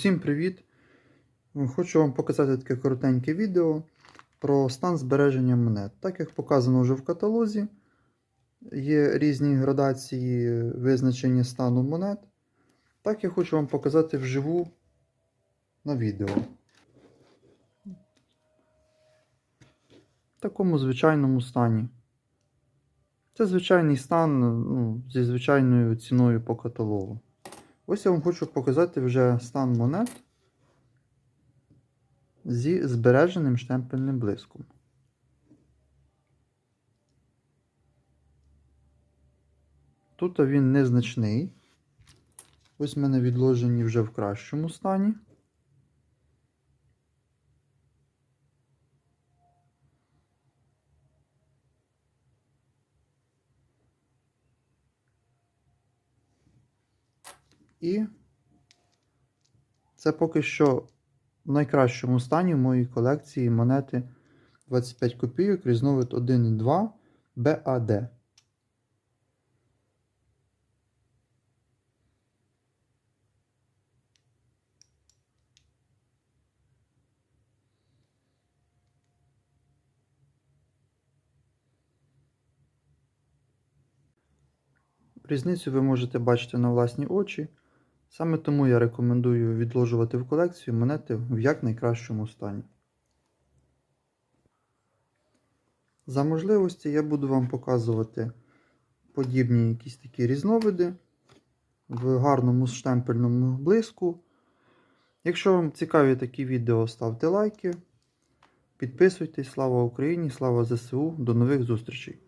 Усім привіт! Хочу вам показати таке коротеньке відео про стан збереження монет. Так як показано вже в каталозі, є різні градації визначення стану монет. Так я хочу вам показати вживу на відео. В такому звичайному стані. Це звичайний стан ну, зі звичайною ціною по каталогу. Ось я вам хочу показати вже стан монет зі збереженим штемпельним блиском. Тут він незначний. Ось в мене відложені вже в кращому стані. І це поки що в найкращому стані в моїй колекції монети 25 копійок, різновид 1,2 BAD. Різницю ви можете бачити на власні очі. Саме тому я рекомендую відложувати в колекцію монети в якнайкращому стані. За можливості я буду вам показувати подібні якісь такі різновиди в гарному штемпельному блиску. Якщо вам цікаві такі відео, ставте лайки, підписуйтесь. Слава Україні! Слава ЗСУ! До нових зустрічей!